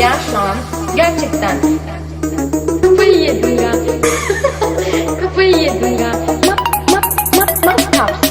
ya şu an. Gerçekten. Kafayı yedin ya. Kafayı yedin ya. Ma ma ma ma kap.